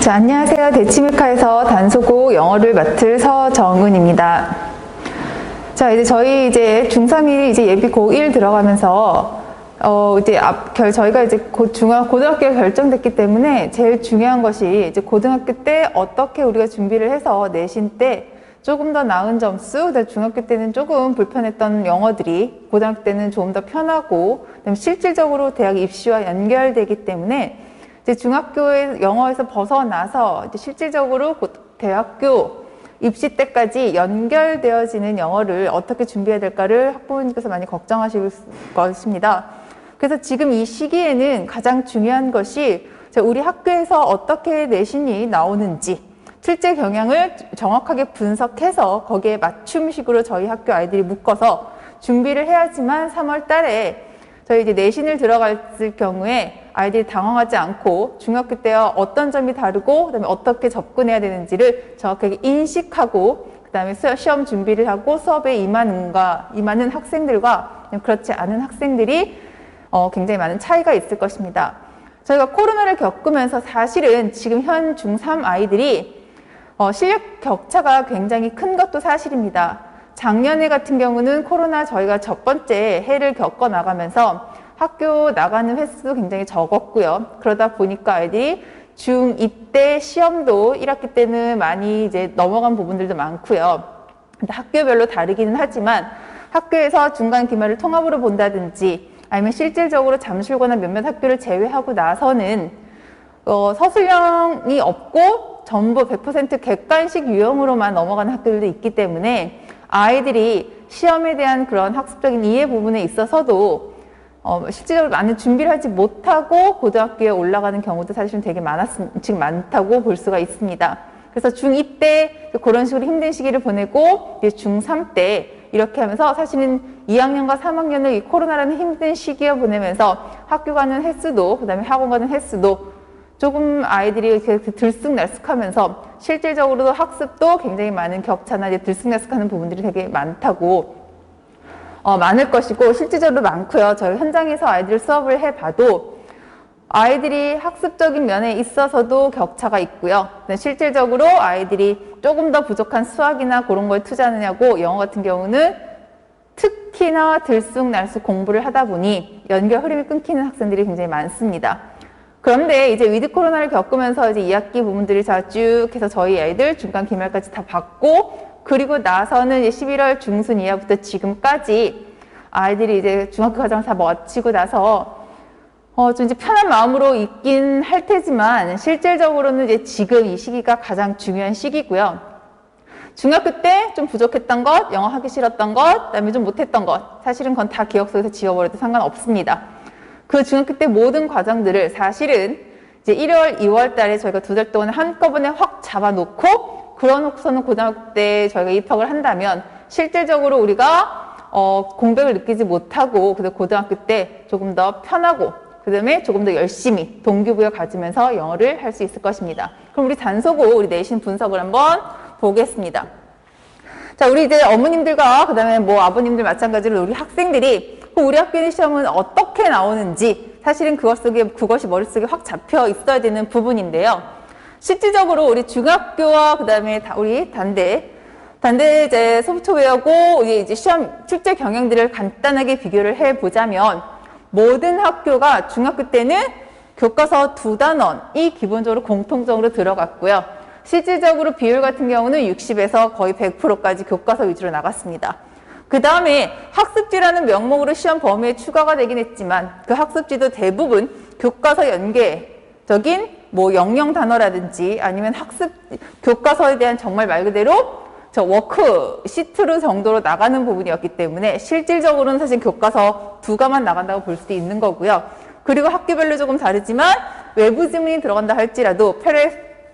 자, 안녕하세요. 대치미카에서 단소고 영어를 맡을 서정은입니다. 자, 이제 저희 이제 중3이 이제 예비 고1 들어가면서 어, 이제 앞, 결, 저희가 이제 곧 중학, 고등학교가 결정됐기 때문에 제일 중요한 것이 이제 고등학교 때 어떻게 우리가 준비를 해서 내신 때 조금 더 나은 점수, 중학교 때는 조금 불편했던 영어들이 고등학교 때는 조금 더 편하고, 실질적으로 대학 입시와 연결되기 때문에 이제 중학교의 영어에서 벗어나서 이제 실질적으로 곧 대학교 입시 때까지 연결되어지는 영어를 어떻게 준비해야 될까를 학부모님께서 많이 걱정하실 것입니다. 그래서 지금 이 시기에는 가장 중요한 것이 우리 학교에서 어떻게 내신이 나오는지 실제 경향을 정확하게 분석해서 거기에 맞춤식으로 저희 학교 아이들이 묶어서 준비를 해야지만 3월 달에 저희 이제 내신을 들어갈 경우에 아이들이 당황하지 않고 중학교 때와 어떤 점이 다르고 그다음에 어떻게 접근해야 되는지를 정확하게 인식하고 그다음에 시험 준비를 하고 수업에 임하는가 임하는 학생들과 그렇지 않은 학생들이 어, 굉장히 많은 차이가 있을 것입니다. 저희가 코로나를 겪으면서 사실은 지금 현 중3 아이들이 어, 실력 격차가 굉장히 큰 것도 사실입니다. 작년에 같은 경우는 코로나 저희가 첫 번째 해를 겪어 나가면서 학교 나가는 횟수도 굉장히 적었고요. 그러다 보니까 아이들이 중2 때 시험도 1학기 때는 많이 이제 넘어간 부분들도 많고요. 근데 학교별로 다르기는 하지만 학교에서 중간 기말을 통합으로 본다든지 아니면 실질적으로 잠실거나 몇몇 학교를 제외하고 나서는 어, 서술형이 없고 전부 100% 객관식 유형으로만 넘어가는 학교들도 있기 때문에 아이들이 시험에 대한 그런 학습적인 이해 부분에 있어서도 어, 실질적으로 많은 준비를 하지 못하고 고등학교에 올라가는 경우도 사실은 되게 많았, 지금 많다고 볼 수가 있습니다. 그래서 중2 때 그런 식으로 힘든 시기를 보내고 중3 때 이렇게 하면서 사실은 2학년과 3학년을 이 코로나라는 힘든 시기에 보내면서 학교 가는 횟수도 그다음에 학원 가는 횟수도 조금 아이들이 이렇게 들쑥날쑥하면서 실질적으로도 학습도 굉장히 많은 격차나 이제 들쑥날쑥하는 부분들이 되게 많다고 어, 많을 것이고 실질적으로 많고요. 저희 현장에서 아이들 수업을 해봐도 아이들이 학습적인 면에 있어서도 격차가 있고요. 실질적으로 아이들이 조금 더 부족한 수학이나 그런 거에 투자하느냐고 영어 같은 경우는 특히나 들쑥날쑥 공부를 하다 보니 연결 흐름이 끊기는 학생들이 굉장히 많습니다. 그런데 이제 위드 코로나를 겪으면서 이제 2학기 부분들이 쭉 해서 저희 아이들 중간 기말까지 다 받고 그리고 나서는 이제 11월 중순 이하부터 지금까지 아이들이 이제 중학교 과정을 다 마치고 나서 어, 좀 이제 편한 마음으로 있긴 할 테지만 실질적으로는 이제 지금 이 시기가 가장 중요한 시기고요. 중학교 때 좀 부족했던 것, 영어 하기 싫었던 것, 그다음에 좀 못했던 것, 사실은 그건 다 기억 속에서 지워버려도 상관없습니다. 그 중학교 때 모든 과정들을 사실은 이제 1월, 2월 달에 저희가 두 달 동안 한꺼번에 확 잡아놓고 그러놓고서는 고등학교 때 저희가 입학을 한다면 실질적으로 우리가 어, 공백을 느끼지 못하고 그래서 고등학교 때 조금 더 편하고 그 다음에 조금 더 열심히 동기부여 가지면서 영어를 할 수 있을 것입니다. 그럼 우리 단소고 우리 내신 분석을 한번 보겠습니다. 자, 우리 이제 어머님들과 그 다음에 뭐 아버님들 마찬가지로 우리 학생들이 그 우리 학교의 시험은 어떻게 나오는지 사실은 그것 속에, 그것이 머릿속에 확 잡혀 있어야 되는 부분인데요. 실질적으로 우리 중학교와 그 다음에 우리 단대, 단대 이제 소프트웨어고 이제 시험 출제 경향들을 간단하게 비교를 해 보자면 모든 학교가 중학교 때는 교과서 두 단원이 기본적으로 공통적으로 들어갔고요. 실질적으로 비율 같은 경우는 60에서 거의 100%까지 교과서 위주로 나갔습니다. 그 다음에 학습지라는 명목으로 시험 범위에 추가가 되긴 했지만 그 학습지도 대부분 교과서 연계적인 뭐 영영 단어라든지 아니면 학습 교과서에 대한 정말 말 그대로 저 워크 시트로 정도로 나가는 부분이었기 때문에 실질적으로는 사실 교과서 두 가만 나간다고 볼 수도 있는 거고요. 그리고 학교별로 조금 다르지만 외부 지문이 들어간다 할지라도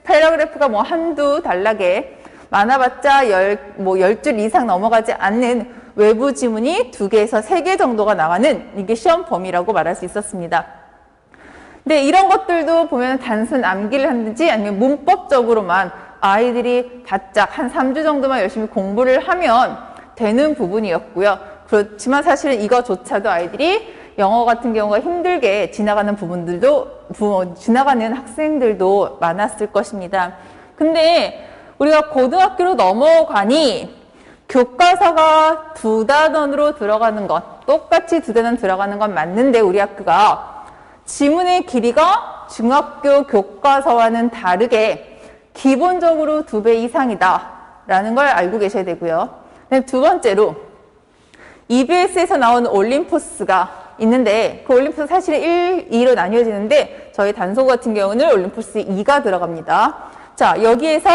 패러그래프가 뭐 한두 단락에 많아봤자 열, 뭐 열 줄 이상 넘어가지 않는 외부 지문이 두 개에서 세 개 정도가 나가는 이게 시험 범위라고 말할 수 있었습니다. 근데 이런 것들도 보면 단순 암기를 하는지 아니면 문법적으로만 아이들이 바짝 한 3주 정도만 열심히 공부를 하면 되는 부분이었고요. 그렇지만 사실은 이거조차도 아이들이 영어 같은 경우가 힘들게 지나가는 부분들도 부, 지나가는 학생들도 많았을 것입니다. 근데 우리가 고등학교로 넘어가니 교과서가 두 단원으로 들어가는 것 똑같이 두 단원 들어가는 건 맞는데 우리 학교가 지문의 길이가 중학교 교과서와는 다르게 기본적으로 두 배 이상이다 라는 걸 알고 계셔야 되고요. 네, 두 번째로 EBS에서 나온 올림포스가 있는데 그 올림포스 사실은 1, 2로 나뉘어지는데 저희 단소 같은 경우는 올림포스 2가 들어갑니다. 자 여기에서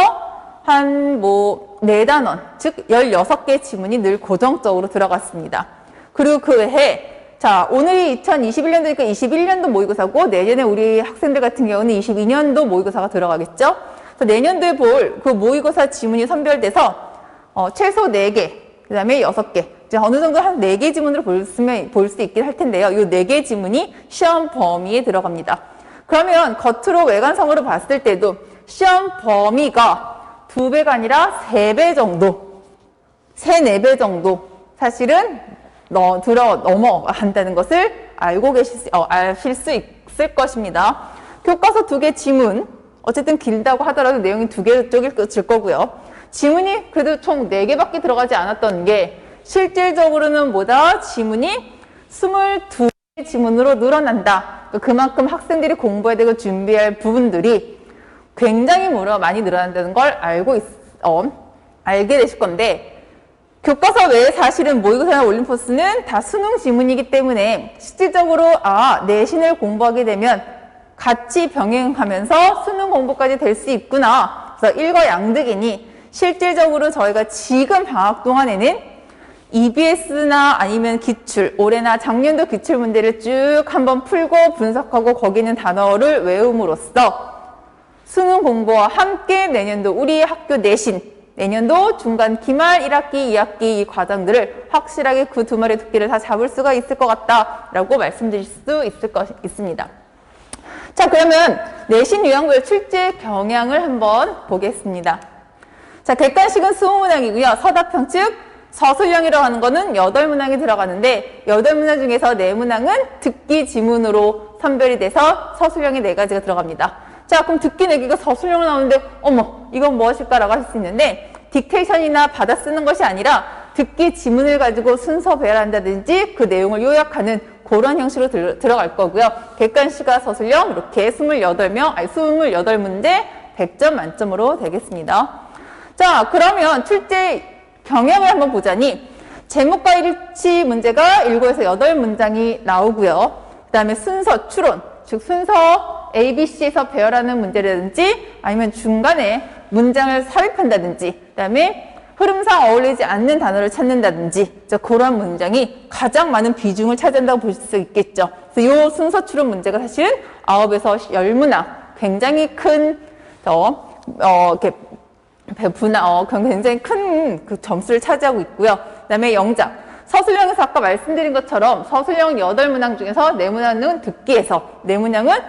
한 뭐 네단원즉 16개 지문이 늘 고정적으로 들어갔습니다. 그리고 그 외에 자 오늘이 2021년도니까 21년도 모의고사고 내년에 우리 학생들 같은 경우는 22년도 모의고사가 들어가겠죠. 그래서 내년도에 볼 그 모의고사 지문이 선별돼서 어, 최소 4개, 그 다음에 6개. 이제 어느 정도 한 4개 지문으로 볼 수, 있긴 할 텐데요. 이 4개 지문이 시험 범위에 들어갑니다. 그러면 겉으로 외관성으로 봤을 때도 시험 범위가 2배가 아니라 3배 정도, 3, 4배 정도 사실은 너, 들어, 넘어간다는 것을 알고 계실 수, 어, 아실 수 있을 것입니다. 교과서 두 개 지문, 어쨌든 길다고 하더라도 내용이 두 개 쪽일 줄 거고요. 지문이 그래도 총 4개밖에 들어가지 않았던 게 실질적으로는 뭐다? 지문이 22개 지문으로 늘어난다. 그러니까 그만큼 학생들이 공부해야 되고 준비할 부분들이 굉장히 물어 많이 늘어난다는 걸 알고 있, 어, 알게 되실 건데 교과서 외에 사실은 모의고사나 올림포스는 다 수능 지문이기 때문에 실질적으로 아 내신을 공부하게 되면 같이 병행하면서 수능 공부까지 될 수 있구나. 그래서 일거양득이니 실질적으로 저희가 지금 방학 동안에는 EBS나 아니면 기출, 올해나 작년도 기출 문제를 쭉 한번 풀고 분석하고 거기 있는 단어를 외움으로써 수능 공부와 함께 내년도 우리 학교 내신, 내년도 중간 기말 1학기, 2학기 이 과정들을 확실하게 그 두 마리 토끼를 다 잡을 수가 있을 것 같다라고 말씀드릴 수 있을 것 있습니다. 자, 그러면 내신 유형별 출제 경향을 한번 보겠습니다. 자, 객관식은 20문항이고요. 서답형 즉 서술형이라고 하는 거는 8문항이 들어가는데 8문항 중에서 4문항은 듣기 지문으로 선별이 돼서 서술형이 4가지가 들어갑니다. 자, 그럼 듣기 내기가 서술형으로 나오는데 어머, 이건 무엇일까라고 할수 있는데 딕테이션이나 받아 쓰는 것이 아니라 듣기 지문을 가지고 순서 배열한다든지 그 내용을 요약하는 그런 형식으로 들, 들어갈 거고요. 객관시가 서술형 이렇게 28명, 아니 28문제 100점 만점으로 되겠습니다. 자, 그러면 출제 경향을 한번 보자니 제목과 일치 문제가 7에서 8문장이 나오고요. 그 다음에 순서, 추론, 즉 순서 ABC에서 배열하는 문제라든지 아니면 중간에 문장을 삽입한다든지 그 다음에 흐름상 어울리지 않는 단어를 찾는다든지 그런 문장이 가장 많은 비중을 차지한다고 볼 수 있겠죠. 그래서 이 순서 추론 문제가 사실은 9에서 10문항 굉장히 큰 어, 어, 이렇게 분화, 어, 굉장히 큰 그 점수를 차지하고 있고요. 그 다음에 영작. 서술형에서 아까 말씀드린 것처럼 서술형 8문항 중에서 4문항은 듣기에서 4문항은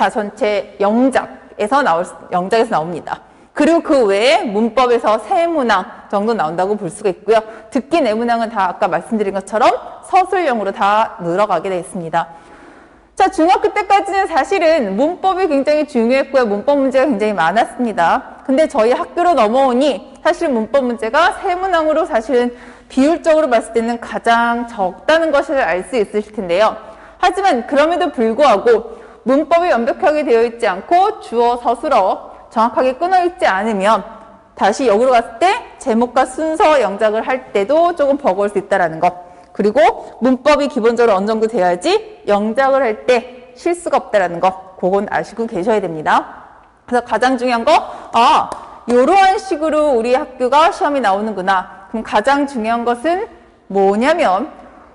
다 전체 영작에서 나올, 영작에서 나옵니다. 그리고 그 외에 문법에서 세 문항 정도 나온다고 볼 수가 있고요. 듣기 내문항은 다 아까 말씀드린 것처럼 서술형으로 다 늘어가게 되어 있습니다. 자, 중학교 때까지는 사실은 문법이 굉장히 중요했고요. 문법 문제가 굉장히 많았습니다. 근데 저희 학교로 넘어오니 사실 문법 문제가 세 문항으로 사실은 비율적으로 봤을 때는 가장 적다는 것을 알 수 있으실 텐데요. 하지만 그럼에도 불구하고 문법이 완벽하게 되어 있지 않고 주어 서술어 정확하게 끊어 있지 않으면 다시 역으로 갔을 때 제목과 순서 영작을 할 때도 조금 버거울 수 있다는 것. 그리고 문법이 기본적으로 어느 정도 돼야지 영작을 할 때 실수가 없다는 것. 그건 아시고 계셔야 됩니다. 그래서 가장 중요한 거, 아, 이러한 식으로 우리 학교가 시험이 나오는구나. 그럼 가장 중요한 것은 뭐냐면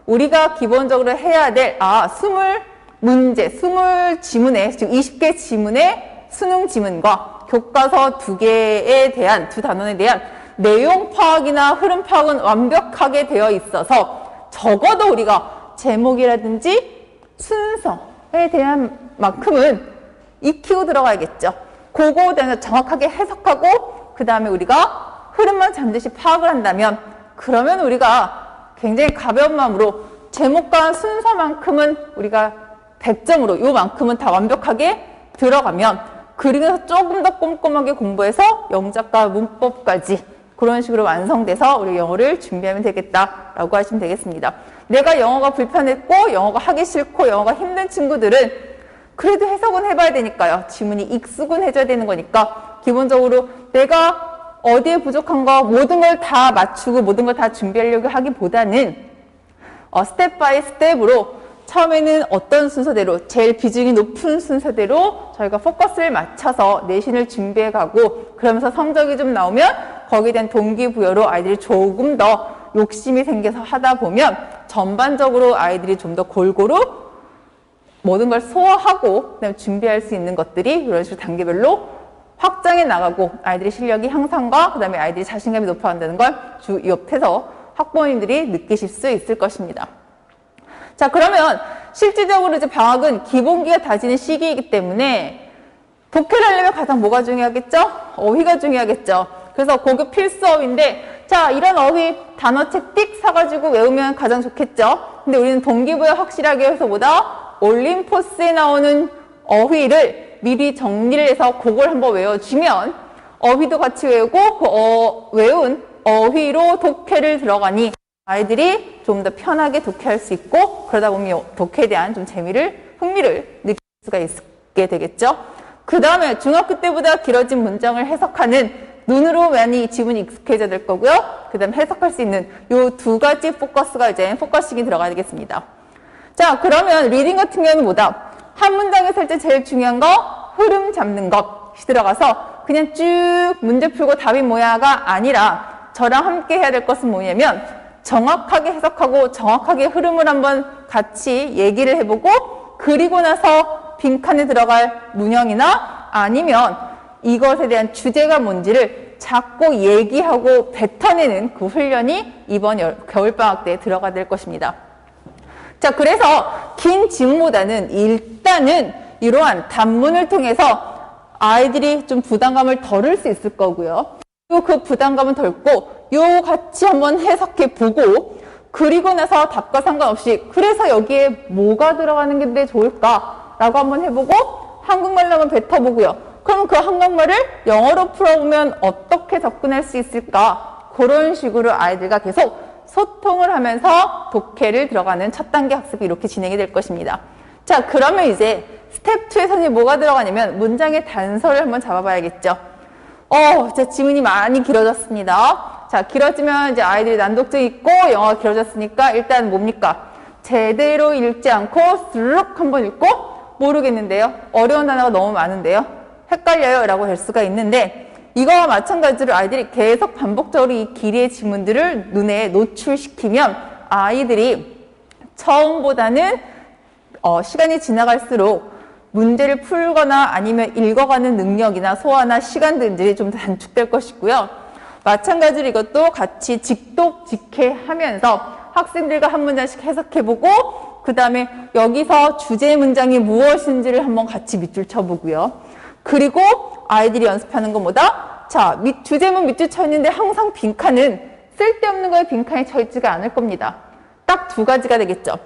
우리가 기본적으로 해야 될, 아, 스물 문제, 스물 지문에, 즉 20개 지문의 수능 지문과 교과서 두 개에 대한, 두 단원에 대한 내용 파악이나 흐름 파악은 완벽하게 되어 있어서 적어도 우리가 제목이라든지 순서에 대한 만큼은 익히고 들어가야겠죠. 그거에 대해서 정확하게 해석하고 그 다음에 우리가 흐름만 잠시 파악을 한다면 그러면 우리가 굉장히 가벼운 마음으로 제목과 순서만큼은 우리가 100점으로 요만큼은 다 완벽하게 들어가면 그리고 조금 더 꼼꼼하게 공부해서 영작과 문법까지 그런 식으로 완성돼서 우리 영어를 준비하면 되겠다라고 하시면 되겠습니다. 내가 영어가 불편했고 영어가 하기 싫고 영어가 힘든 친구들은 그래도 해석은 해봐야 되니까요. 지문이 익숙은 해줘야 되는 거니까 기본적으로 내가 어디에 부족한 거 모든 걸 다 맞추고 모든 걸 다 준비하려고 하기보다는 어, 스텝 바이 스텝으로 처음에는 어떤 순서대로 제일 비중이 높은 순서대로 저희가 포커스를 맞춰서 내신을 준비해 가고 그러면서 성적이 좀 나오면 거기에 대한 동기부여로 아이들이 조금 더 욕심이 생겨서 하다 보면 전반적으로 아이들이 좀 더 골고루 모든 걸 소화하고 그다음에 준비할 수 있는 것들이 이런 식으로 단계별로 확장해 나가고 아이들의 실력이 향상과 그다음에 아이들이 자신감이 높아간다는 걸 주 옆에서 학부모님들이 느끼실 수 있을 것입니다. 자, 그러면 실질적으로 이제 방학은 기본기가 다지는 시기이기 때문에 독해를 하려면 가장 뭐가 중요하겠죠? 어휘가 중요하겠죠. 그래서 고급 필수어휘인데, 자, 이런 어휘 단어책 띡 사가지고 외우면 가장 좋겠죠? 근데 우리는 동기부여 확실하게 해서 보다 올림포스에 나오는 어휘를 미리 정리를 해서 그걸 한번 외워주면 어휘도 같이 외우고 그 어, 외운 어휘로 독해를 들어가니 아이들이 좀 더 편하게 독해할 수 있고 그러다 보면 독해에 대한 좀 재미를 흥미를 느낄 수가 있게 되겠죠. 그 다음에 중학교 때보다 길어진 문장을 해석하는 눈으로 많이 지문이 익숙해져야 될 거고요. 그 다음 해석할 수 있는 요 두 가지 포커스가 이제 포커싱이 들어가야 되겠습니다. 자, 그러면 리딩 같은 경우는 뭐다? 한 문장에서 할 때 제일 중요한 거 흐름 잡는 것이 들어가서 그냥 쭉 문제 풀고 답이 뭐야가 아니라 저랑 함께 해야 될 것은 뭐냐면 정확하게 해석하고 정확하게 흐름을 한번 같이 얘기를 해보고 그리고 나서 빈칸에 들어갈 문형이나 아니면 이것에 대한 주제가 뭔지를 자꾸 얘기하고 뱉어내는 그 훈련이 이번 겨울방학 때 들어가 될 것입니다. 자, 그래서 긴 지문보다는 일단은 이러한 단문을 통해서 아이들이 좀 부담감을 덜을 수 있을 거고요. 그리고 그 부담감은 덜고 요 같이 한번 해석해 보고 그리고 나서 답과 상관없이 그래서 여기에 뭐가 들어가는 게 좋을까라고 한번 해보고 한국말로 한번 뱉어보고요. 그럼 그 한국말을 영어로 풀어보면 어떻게 접근할 수 있을까? 그런 식으로 아이들과 계속 소통을 하면서 독해를 들어가는 첫 단계 학습이 이렇게 진행이 될 것입니다. 자, 그러면 이제 스텝 2에서는 뭐가 들어가냐면 문장의 단서를 한번 잡아봐야겠죠. 어, 제 지문이 많이 길어졌습니다. 자, 길어지면 이제 아이들이 난독증 있고 영어가 길어졌으니까 일단 뭡니까? 제대로 읽지 않고 스룩 한번 읽고 모르겠는데요. 어려운 단어가 너무 많은데요. 헷갈려요 라고 될 수가 있는데 이거와 마찬가지로 아이들이 계속 반복적으로 이 길이의 지문들을 눈에 노출시키면 아이들이 처음보다는 어, 시간이 지나갈수록 문제를 풀거나 아니면 읽어가는 능력이나 소화나 시간들이 좀 단축될 것이고요. 마찬가지로 이것도 같이 직독, 직해하면서 학생들과 한 문장씩 해석해보고 그 다음에 여기서 주제 문장이 무엇인지를 한번 같이 밑줄 쳐보고요. 그리고 아이들이 연습하는 것보다 자 밑, 주제문 밑줄 쳐 있는데 항상 빈칸은 쓸데없는 거에 빈칸이 쳐 있지가 않을 겁니다. 딱 두 가지가 되겠죠.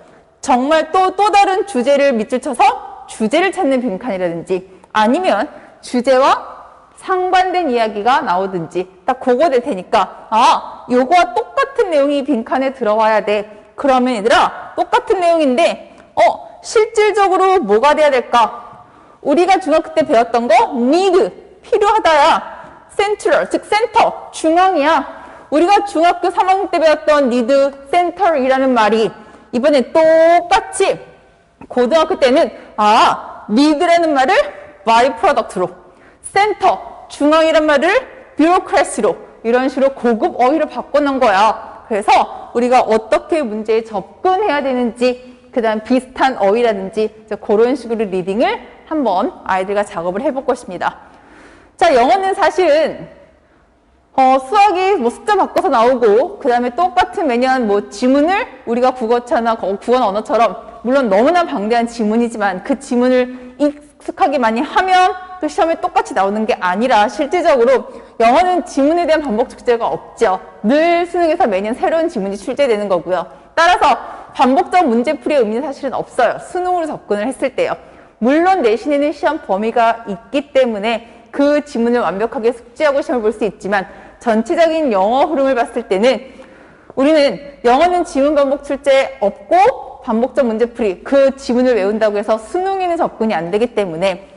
정말 또, 또 다른 주제를 밑줄 쳐서 주제를 찾는 빈칸이라든지 아니면 주제와 상반된 이야기가 나오든지 딱 그거 될 테니까 아 요거와 똑같은 내용이 빈칸에 들어와야 돼. 그러면 얘들아 똑같은 내용인데 어 실질적으로 뭐가 돼야 될까? 우리가 중학교 때 배웠던 거 need 필요하다야. central 즉 센터 중앙이야. 우리가 중학교 3학년 때 배웠던 need center이라는 말이 이번에 똑같이 고등학교 때는 아 리드라는 말을 바이 프로덕트로 센터 중앙이란 말을 뷰로크래시로 이런 식으로 고급 어휘로 바꿔놓은 거야. 그래서 우리가 어떻게 문제에 접근해야 되는지 그 다음 비슷한 어휘라든지 그런 식으로 리딩을 한번 아이들과 작업을 해볼 것입니다. 자 영어는 사실은 어, 수학이 뭐 숫자 바꿔서 나오고 그 다음에 똑같은 매년 뭐 지문을 우리가 국어차나 국어 언어처럼 물론 너무나 방대한 지문이지만 그 지문을 익숙하게 많이 하면 또 시험에 똑같이 나오는 게 아니라 실질적으로 영어는 지문에 대한 반복 축제가 없죠. 늘 수능에서 매년 새로운 지문이 출제되는 거고요. 따라서 반복적 문제풀이의 의미는 사실은 없어요. 수능으로 접근을 했을 때요. 물론 내신에는 시험 범위가 있기 때문에 그 지문을 완벽하게 숙지하고 시험을 볼 수 있지만 전체적인 영어 흐름을 봤을 때는 우리는 영어는 지문 반복 출제 없고 반복적 문제풀이 그 지문을 외운다고 해서 수능에는 접근이 안 되기 때문에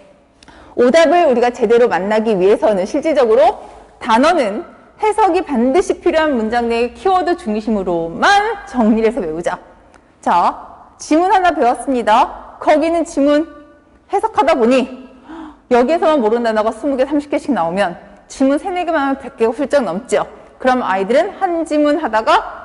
오답을 우리가 제대로 만나기 위해서는 실질적으로 단어는 해석이 반드시 필요한 문장 내의 키워드 중심으로만 정리를 해서 외우자. 자, 지문 하나 배웠습니다. 거기는 지문 해석하다 보니 여기에서만 모르는 단어가 20개, 30개씩 나오면 지문 3, 4개만 하면 100개가 훌쩍 넘죠. 그럼 아이들은 한 지문 하다가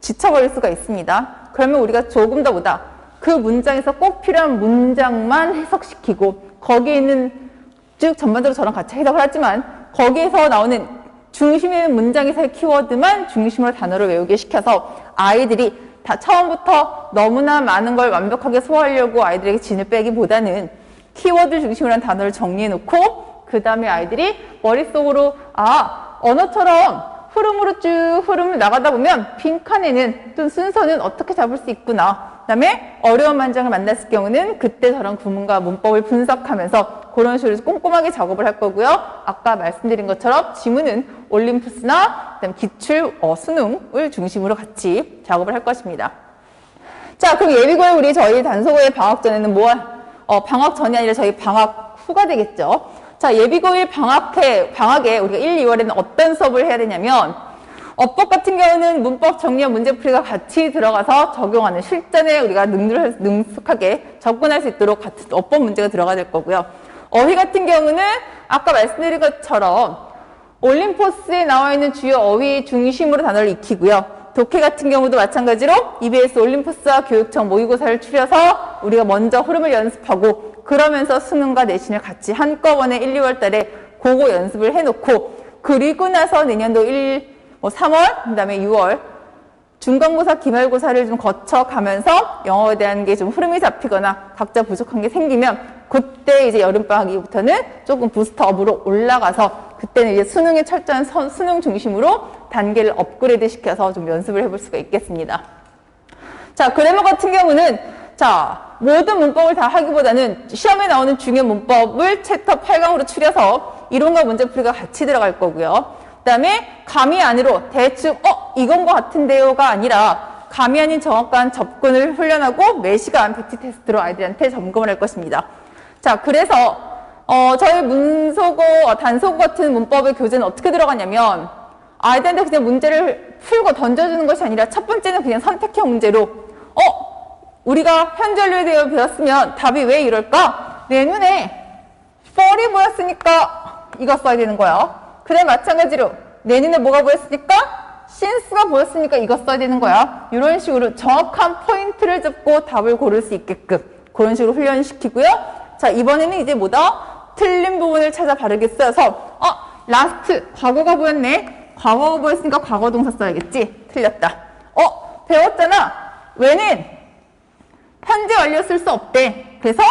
지쳐버릴 수가 있습니다. 그러면 우리가 조금 더 보다. 그 문장에서 꼭 필요한 문장만 해석시키고 거기에 있는 쭉 전반적으로 저랑 같이 해석을 하지만 거기에서 나오는 중심의 문장에서의 키워드만 중심으로 단어를 외우게 시켜서 아이들이 다 처음부터 너무나 많은 걸 완벽하게 소화하려고 아이들에게 진을 빼기보다는 키워드 중심으로 한 단어를 정리해 놓고 그 다음에 아이들이 머릿속으로 아 언어처럼 흐름으로 쭉 흐름을 나가다 보면 빈칸에는 또 순서는 어떻게 잡을 수 있구나. 그다음에 어려운 문장을 만났을 경우는 그때 저런 구문과 문법을 분석하면서 그런 식으로 꼼꼼하게 작업을 할 거고요. 아까 말씀드린 것처럼 지문은 올림푸스나 그다음 기출 어, 수능을 중심으로 같이 작업을 할 것입니다. 자, 그럼 예비고에 우리 저희 단속어의 방학 전에는 뭐, 어, 방학 전이 아니라 저희 방학 후가 되겠죠. 자, 예비고일 방학회, 방학에 우리가 1, 2월에는 어떤 수업을 해야 되냐면, 어법 같은 경우는 문법 정리와 문제풀이가 같이 들어가서 적용하는 실전에 우리가 능률, 능숙하게 접근할 수 있도록 같은 어법 문제가 들어가 될 거고요. 어휘 같은 경우는 아까 말씀드린 것처럼 올림포스에 나와 있는 주요 어휘 중심으로 단어를 익히고요. 독해 같은 경우도 마찬가지로 EBS 올림포스와 교육청 모의고사를 추려서 우리가 먼저 흐름을 연습하고 그러면서 수능과 내신을 같이 한꺼번에 1, 2월 달에 고거 연습을 해놓고 그리고 나서 내년도 1, 뭐 3월, 그 다음에 6월 중간고사, 기말고사를 좀 거쳐가면서 영어에 대한 게 좀 흐름이 잡히거나 각자 부족한 게 생기면 그때 이제 여름방학이부터는 조금 부스트업으로 올라가서 그때는 이제 수능에 철저한 선, 수능 중심으로 단계를 업그레이드 시켜서 좀 연습을 해볼 수가 있겠습니다. 자, 그래머 같은 경우는 자, 모든 문법을 다 하기보다는 시험에 나오는 중요 문법을 챕터 8강으로 추려서 이론과 문제풀이가 같이 들어갈 거고요. 그 다음에 감이 안으로 대충 어? 이건 것 같은데요가 아니라 감이 아닌 정확한 접근을 훈련하고 매시간 팩트 테스트로 아이들한테 점검을 할 것입니다. 자, 그래서 어, 저희 문소고, 단소고 같은 문법의 교재는 어떻게 들어가냐면 아이들한테 그냥 문제를 풀고 던져주는 것이 아니라 첫 번째는 그냥 선택형 문제로 어? 우리가 현재를 대해 배웠으면 답이 왜 이럴까? 내 눈에 펄이 보였으니까 이거 써야 되는 거야. 그래 마찬가지로 내 눈에 뭐가 보였으니까 신스가 보였으니까 이거 써야 되는 거야. 이런 식으로 정확한 포인트를 잡고 답을 고를 수 있게끔 그런 식으로 훈련시키고요. 자 이번에는 이제 뭐다? 틀린 부분을 찾아 바르게 써서 어 라스트 과거가 보였네. 과거가 보였으니까 과거 동사 써야겠지. 틀렸다. 어 배웠잖아. 왜는 현재 완료 쓸 수 없대. 그래서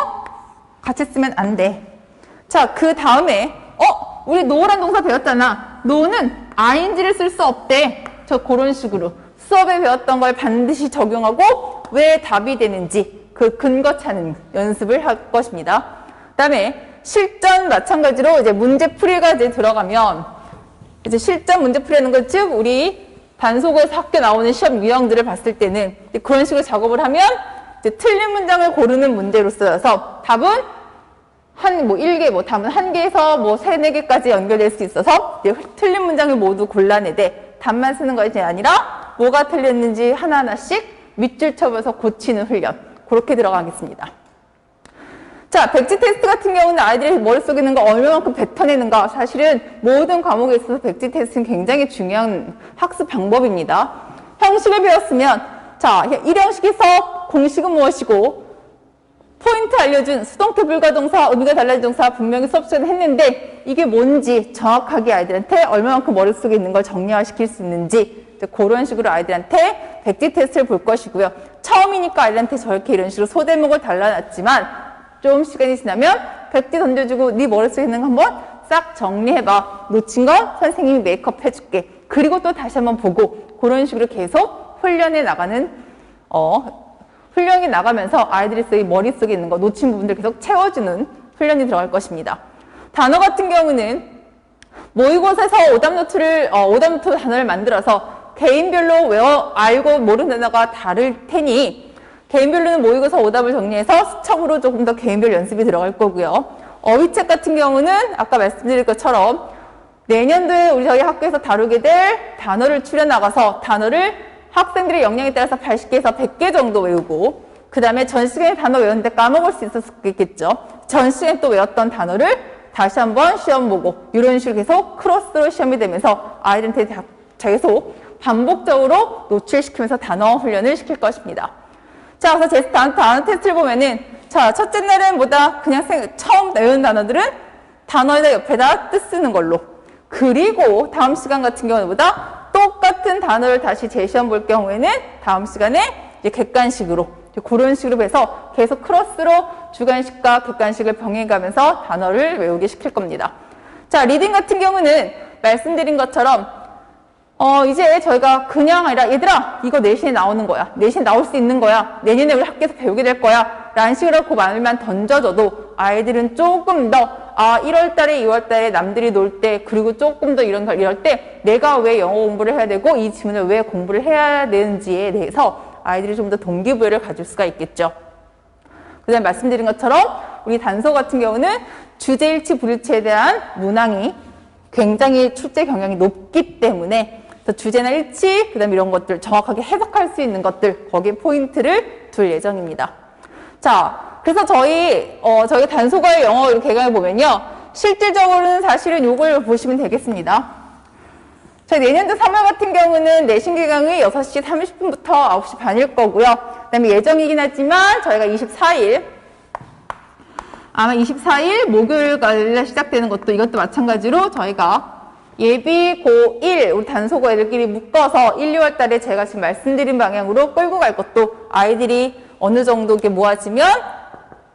같이 쓰면 안 돼. 자, 그 다음에 어, 우리 노란 동사 배웠잖아. 노는 ing를 쓸 수 없대. 저 그런 식으로 수업에 배웠던 걸 반드시 적용하고 왜 답이 되는지 그 근거 찾는 연습을 할 것입니다. 그 다음에 실전 마찬가지로 이제 문제 풀이가 이제 들어가면 이제 실전 문제 풀이하는 건즉 우리 단속에서 학교 나오는 시험 유형들을 봤을 때는 그런 식으로 작업을 하면 틀린 문장을 고르는 문제로 쓰여서 답은 한, 뭐, 1개, 뭐, 답은 한 개에서 뭐, 3, 4개까지 연결될 수 있어서, 이제 틀린 문장을 모두 골라내되, 답만 쓰는 것이 아니라, 뭐가 틀렸는지 하나하나씩 밑줄 쳐면서 고치는 훈련. 그렇게 들어가겠습니다. 자, 백지 테스트 같은 경우는 아이들이 머릿속에 있는 거 얼마만큼 뱉어내는가. 사실은 모든 과목에 있어서 백지 테스트는 굉장히 중요한 학습 방법입니다. 형식을 배웠으면, 자, 1형식에서 공식은 무엇이고 포인트 알려준 수동태 불가동사, 의미가 달라진 동사 분명히 수업 시간에 했는데 이게 뭔지 정확하게 아이들한테 얼마만큼 머릿속에 있는 걸 정리화시킬 수 있는지 그런 식으로 아이들한테 백지 테스트를 볼 것이고요. 처음이니까 아이들한테 저렇게 이런 식으로 소대목을 달라놨지만 좀 시간이 지나면 백지 던져주고 네 머릿속에 있는 거 한번 싹 정리해봐. 놓친 거 선생님이 메이크업 해줄게. 그리고 또 다시 한번 보고 그런 식으로 계속 훈련해 나가는 어, 훈련이 나가면서 아이들이 머릿속에 있는 거 놓친 부분들 계속 채워주는 훈련이 들어갈 것입니다. 단어 같은 경우는 모의고사에서 오답 노트를 어, 오답 노트 단어를 만들어서 개인별로 외워 알고 모르는 단어가 다를 테니 개인별로는 모의고사 오답을 정리해서 수첩으로 조금 더 개인별 연습이 들어갈 거고요. 어휘책 같은 경우는 아까 말씀드린 것처럼 내년도에 우리 저희 학교에서 다루게 될 단어를 추려 나가서 단어를 학생들의 역량에 따라서 80개에서 100개 정도 외우고 그 다음에 전 시간에 단어 외웠는데 까먹을 수 있었겠죠. 전 시간에 또 외웠던 단어를 다시 한번 시험 보고 이런 식으로 계속 크로스로 시험이 되면서 아이들한테 다- 계속 반복적으로 노출시키면서 단어 훈련을 시킬 것입니다. 자, 그래서 제 단어, 단어 테스트를 보면은 자, 첫째 날은 뭐다? 그냥 생, 처음 외운 단어들은 단어에다 옆에다 뜻 쓰는 걸로. 그리고 다음 시간 같은 경우는 뭐다? 똑같은 단어를 다시 재시험 볼 경우에는 다음 시간에 이제 객관식으로 그런 식으로 해서 계속 크로스로 주관식과 객관식을 병행해가면서 단어를 외우게 시킬 겁니다. 자, 리딩 같은 경우는 말씀드린 것처럼 어, 이제 저희가 그냥 아니라, 얘들아, 이거 내신에 나오는 거야. 내신에 나올 수 있는 거야. 내년에 우리 학교에서 배우게 될 거야. 라는 식으로 그 말만 던져줘도 아이들은 조금 더, 아, 1월 달에, 2월 달에 남들이 놀 때, 그리고 조금 더 이런 걸, 이럴 때, 내가 왜 영어 공부를 해야 되고, 이 지문을 왜 공부를 해야 되는지에 대해서 아이들이 좀 더 동기부여를 가질 수가 있겠죠. 그 다음에 말씀드린 것처럼 우리 단서 같은 경우는 주제일치 불일치에 대한 문항이 굉장히 출제 경향이 높기 때문에 주제나 일치, 그 다음에 이런 것들 정확하게 해석할 수 있는 것들 거기에 포인트를 둘 예정입니다. 자, 그래서 저희 어, 저희 단소가의 영어 이렇게 개강해 보면요. 실질적으로는 사실은 요걸 보시면 되겠습니다. 저희 내년도 3월 같은 경우는 내신 개강이 6시 30분부터 9시 반일 거고요. 그 다음에 예정이긴 하지만 저희가 24일 아마 24일 목요일 날 시작되는 것도 이것도 마찬가지로 저희가 예비 고1 우리 단소고 애들끼리 묶어서 1, 2월 달에 제가 지금 말씀드린 방향으로 끌고 갈 것도 아이들이 어느 정도 이렇게 모아지면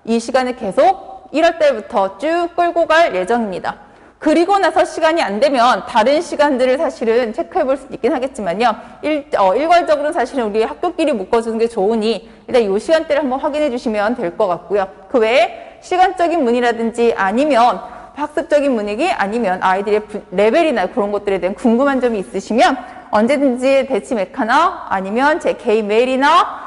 이 시간을 계속 1월 달부터 쭉 끌고 갈 예정입니다. 그리고 나서 시간이 안 되면 다른 시간들을 사실은 체크해 볼 수 있긴 하겠지만요. 일, 어, 일괄적으로는 사실은 우리 학교끼리 묶어주는 게 좋으니 일단 이 시간대를 한번 확인해 주시면 될 것 같고요. 그 외에 시간적인 문의라든지 아니면 학습적인 문의기 아니면 아이들의 부- 레벨이나 그런 것들에 대한 궁금한 점이 있으시면 언제든지 대치 메카나 아니면 제 개인 메일이나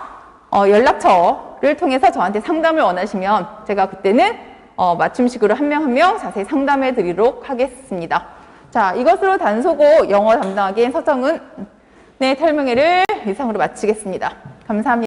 어, 연락처 를 통해서 저한테 상담을 원하시면 제가 그때는 어, 맞춤식으로 한 명 한 명 자세히 상담해 드리도록 하겠습니다. 자, 이것으로 단소고 영어 담당하기엔 서정은 네, 설명회를 이상으로 마치겠습니다. 감사합니다.